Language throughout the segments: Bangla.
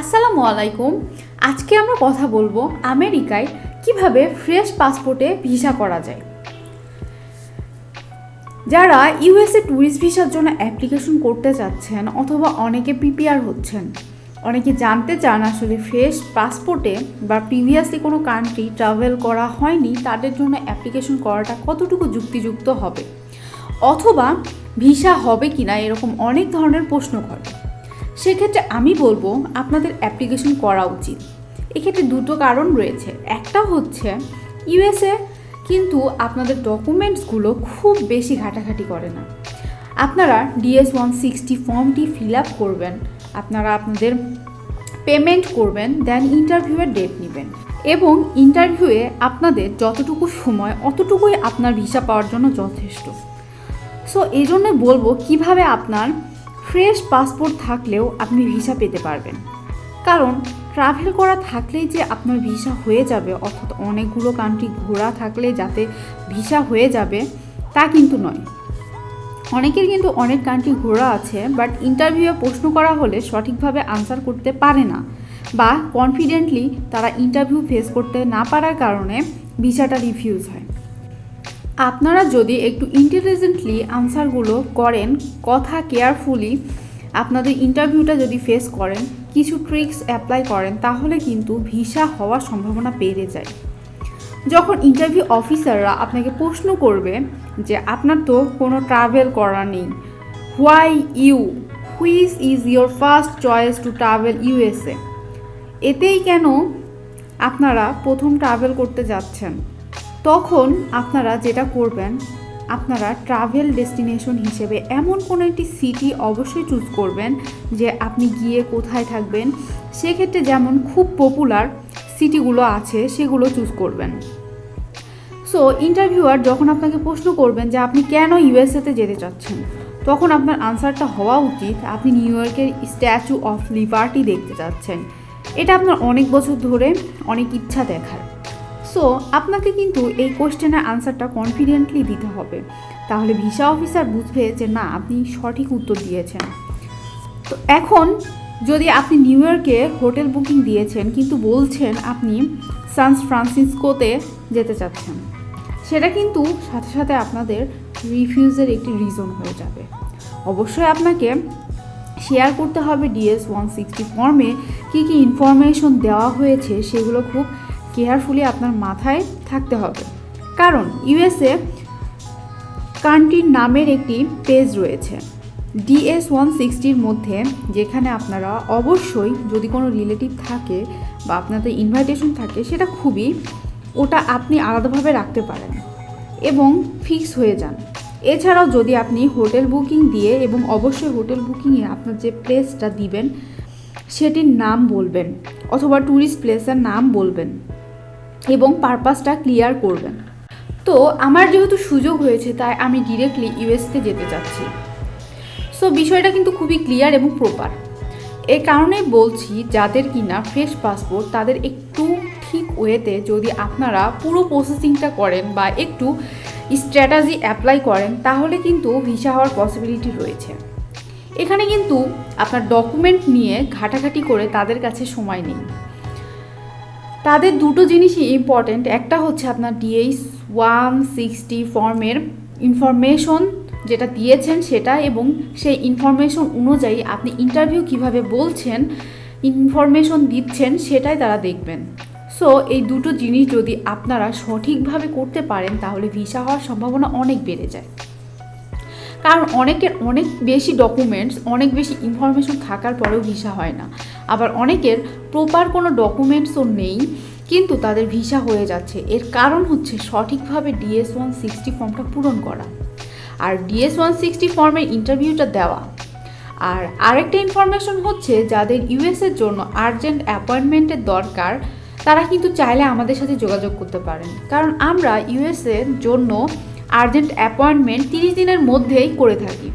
আসসালামু আলাইকুম। আজকে আমরা কথা বলব আমেরিকায় কীভাবে ফ্রেশ পাসপোর্টে ভিসা করা যায়। যারা ইউএসএ ট্যুরিস্ট ভিসার জন্য অ্যাপ্লিকেশন করতে চাচ্ছেন অথবা অনেকে প্রিপেয়ার হচ্ছেন, অনেকে জানতে চান আসলে ফ্রেশ পাসপোর্টে বা প্রিভিয়াসলি কোনো কান্ট্রি ট্রাভেল করা হয়নি, তাদের জন্য অ্যাপ্লিকেশন করাটা কতটুকু যুক্তিযুক্ত হবে? অথবা ভিসা হবে কি না এরকম অনেক ধরনের প্রশ্ন করে সেক্ষেত্রে আমি বলব আপনাদের অ্যাপ্লিকেশন করা উচিত। এক্ষেত্রে দুটো কারণ রয়েছে। একটা হচ্ছে ইউএসএ কিন্তু আপনাদের ডকুমেন্টসগুলো খুব বেশি ঘাটাঘাটি করে না। আপনারা ডিএস ওয়ান সিক্সটি ফর্মটি ফিল আপ করবেন, আপনারা আপনাদের পেমেন্ট করবেন দেন ইন্টারভিউয়ের ডেট নেবেন। এবং ইন্টারভিউয়ে আপনাদের যতটুকু সময়, অতটুকুই আপনার ভিসা পাওয়ার জন্য যথেষ্ট। সো এই জন্য বলব কীভাবে আপনার ফ্রেশ পাসপোর্ট থাকলেও আপনি ভিসা পেতে পারবেন। কারণ ট্রাভেল করা থাকলেই যে আপনার ভিসা হয়ে যাবে, অর্থাৎ অনেকগুলো কান্ট্রি ঘোরা থাকলে যাতে ভিসা হয়ে যাবে, তা কিন্তু নয়। অনেকের কিন্তু অনেক কান্ট্রি ঘোরা আছে বাট ইন্টারভিউয়ে প্রশ্ন করা হলে সঠিকভাবে আনসার করতে পারে না বা কনফিডেন্টলি তারা ইন্টারভিউ ফেস করতে না পারার কারণে ভিসাটা রিফিউজ হয়। আপনারা যদি একটু ইন্টেলিজেন্টলি আনসারগুলো করেন, কথা কেয়ারফুলি আপনাদের ইন্টারভিউটা যদি ফেস করেন, কিছু ট্রিক্স অ্যাপ্লাই করেন, তাহলে কিন্তু ভিসা হওয়ার সম্ভাবনা বেড়ে যায়। যখন ইন্টারভিউ অফিসাররা আপনাকে প্রশ্ন করবে যে, আপনার তো কোনো ট্রাভেল করা নেই why you which is your first choice to travel USA এতেই কেন আপনারা প্রথম ট্রাভেল করতে যাচ্ছেন? তখন আপনারা যেটা করবেন, আপনারা ট্রাভেল ডেস্টিনেশন হিসেবে এমন কোনো একটি সিটি অবশ্যই চুজ করবেন যে আপনি গিয়ে কোথায় থাকবেন। সেক্ষেত্রে যেমন খুব পপুলার সিটিগুলো আছে, সেগুলো চুজ করবেন। সো ইন্টারভিউয়ার যখন আপনাকে প্রশ্ন করবেন যে আপনি কেন ইউএসএতে যেতে চাচ্ছেন, তখন আপনার আনসারটা হওয়া উচিত। আপনি নিউ ইয়র্কের স্ট্যাচু অফ লিবার্টি দেখতে চাচ্ছেন। এটা আপনার অনেক বছর ধরে অনেক ইচ্ছা দেখার। সো আপনাকে কিন্তু এই কোশ্চেনের আনসারটা কনফিডেন্টলি দিতে হবে। তাহলে ভিসা অফিসার বুঝবে যে না, আপনি সঠিক উত্তর দিয়েছেন। তো এখন যদি আপনি নিউ ইয়র্কে হোটেল বুকিং দিয়েছেন, কিন্তু বলছেন আপনি সান ফ্রান্সিসকোতে যেতে চাচ্ছেন, সেটা কিন্তু সাথে সাথে আপনাদের রিফিউজের একটি রিজন হয়ে যাবে। অবশ্যই আপনাকে শেয়ার করতে হবে ডিএস ওয়ান সিক্সটি ফর্মে কী কী ইনফরমেশন দেওয়া হয়েছে, সেগুলো খুব কেয়ারফুলি আপনার মাথায় থাকতে হবে। কারণ ইউএসএ কান্ট্রির নামের একটি পেজ রয়েছে। ডিএস ওয়ান সিক্সটির মধ্যে যেখানে আপনারা অবশ্যই যদি কোনো রিলেটিভ থাকে বা আপনাদের ইনভাইটেশন থাকে, সেটা খুবই ওটা আপনি আলাদাভাবে রাখতে পারেন এবং ফিক্স হয়ে যান। এছাড়াও যদি আপনি হোটেল বুকিং দিয়ে এবং অবশ্যই হোটেল বুকিংয়ে আপনার যে প্লেসটা দিবেন, সেটির নাম বলবেন অথবা ট্যুরিস্ট প্লেসের নাম বলবেন। এবং পারপাসটা ক্লিয়ার করবেন। তো আমার যেহেতু সুযোগ হয়েছে, তাই আমি ডিরেক্টলি ইউএসতে যেতে চাচ্ছি। সো বিষয়টা কিন্তু খুবই ক্লিয়ার এবং প্রপার এই কারণেই বলছি, যাদের কিনা ফ্রেশ পাসপোর্ট তাদের একটু ঠিক ওয়েতে যদি আপনারা পুরো প্রসেসিংটা করেন বা একটু স্ট্র্যাটাজি অ্যাপ্লাই করেন, তাহলে কিন্তু ভিসা হওয়ার পসিবিলিটি রয়েছে। এখানে কিন্তু আপনার ডকুমেন্ট নিয়ে ঘাটাঘাটি করে তাদের কাছে সময় নেই। তাদের দুটো জিনিসই ইম্পর্ট্যান্ট একটা হচ্ছে আপনার ডিএইচ ওয়ান সিক্সটি ফর্মের ইনফরমেশন যেটা দিয়েছেন সেটা এবং সেই ইনফরমেশন অনুযায়ী আপনি ইন্টারভিউ কীভাবে বলছেন ইনফরমেশন দিচ্ছেন সেটাই তারা দেখবেন। সো এই দুটো জিনিস যদি আপনারা সঠিকভাবে করতে পারেন তাহলে ভিসা হওয়ার সম্ভাবনা অনেক বেড়ে যায়। কারণ অনেকের অনেক বেশি ডকুমেন্টস অনেক বেশি ইনফরমেশন থাকার পরেও ভিসা হয় না। আবার অনেকের প্রপার কোনো ডকুমেন্টসও নেই, কিন্তু তাদের ভিসা হয়ে যাচ্ছে। এর কারণ হচ্ছে সঠিকভাবে ডিএস ওয়ান সিক্সটি ফর্মটা পূরণ করা। আর ডিএস ওয়ান সিক্সটি ফর্মের ইন্টারভিউটা দেওয়া। আর আরেকটা ইনফরমেশন হচ্ছে, যাদের ইউএসের জন্য আর্জেন্ট অ্যাপয়েন্টমেন্টের দরকার, তারা কিন্তু চাইলে আমাদের সাথে যোগাযোগ করতে পারেন। কারণ আমরা ইউএসের জন্য আর্জেন্ট অ্যাপয়েন্টমেন্ট তিরিশ দিনের মধ্যেই করে থাকি।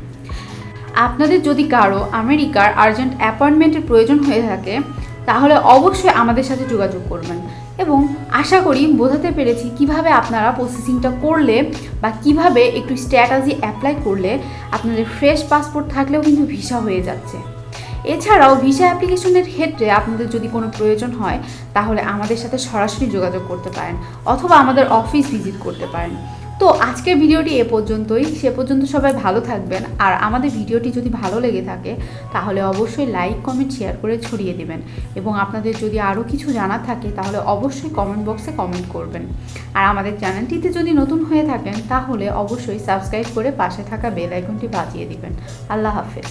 আপনাদের যদি কারও আমেরিকার আর্জেন্ট অ্যাপয়েন্টমেন্টের প্রয়োজন হয়ে থাকে, তাহলে অবশ্যই আমাদের সাথে যোগাযোগ করবেন এবং আশা করি বোঝাতে পেরেছি কীভাবে আপনারা প্রসেসিংটা করলে বা কীভাবে একটু স্ট্র্যাটাজি অ্যাপ্লাই করলে আপনাদের ফ্রেশ পাসপোর্ট থাকলেও কিন্তু ভিসা হয়ে যাচ্ছে। এছাড়াও ভিসা অ্যাপ্লিকেশনের ক্ষেত্রে আপনাদের যদি কোনো প্রয়োজন হয়, তাহলে আমাদের সাথে সরাসরি যোগাযোগ করতে পারেন অথবা আমাদের অফিস ভিজিট করতে পারেন। তো আজকের ভিডিওটি এ পর্যন্তই। সে পর্যন্ত সবাই ভালো থাকবেন। আর আমাদের ভিডিওটি যদি ভালো লেগে থাকে, তাহলে অবশ্যই লাইক, কমেন্ট, শেয়ার করে ছড়িয়ে দেবেন। এবং আপনাদের যদি আরও কিছু জানার থাকে, তাহলে অবশ্যই কমেন্ট বক্সে কমেন্ট করবেন। আর আমাদের চ্যানেলটিতে যদি নতুন হয়ে থাকেন, তাহলে অবশ্যই সাবস্ক্রাইব করে পাশে থাকা বেল আইকনটি বাজিয়ে দিবেন। আল্লাহ হাফেজ।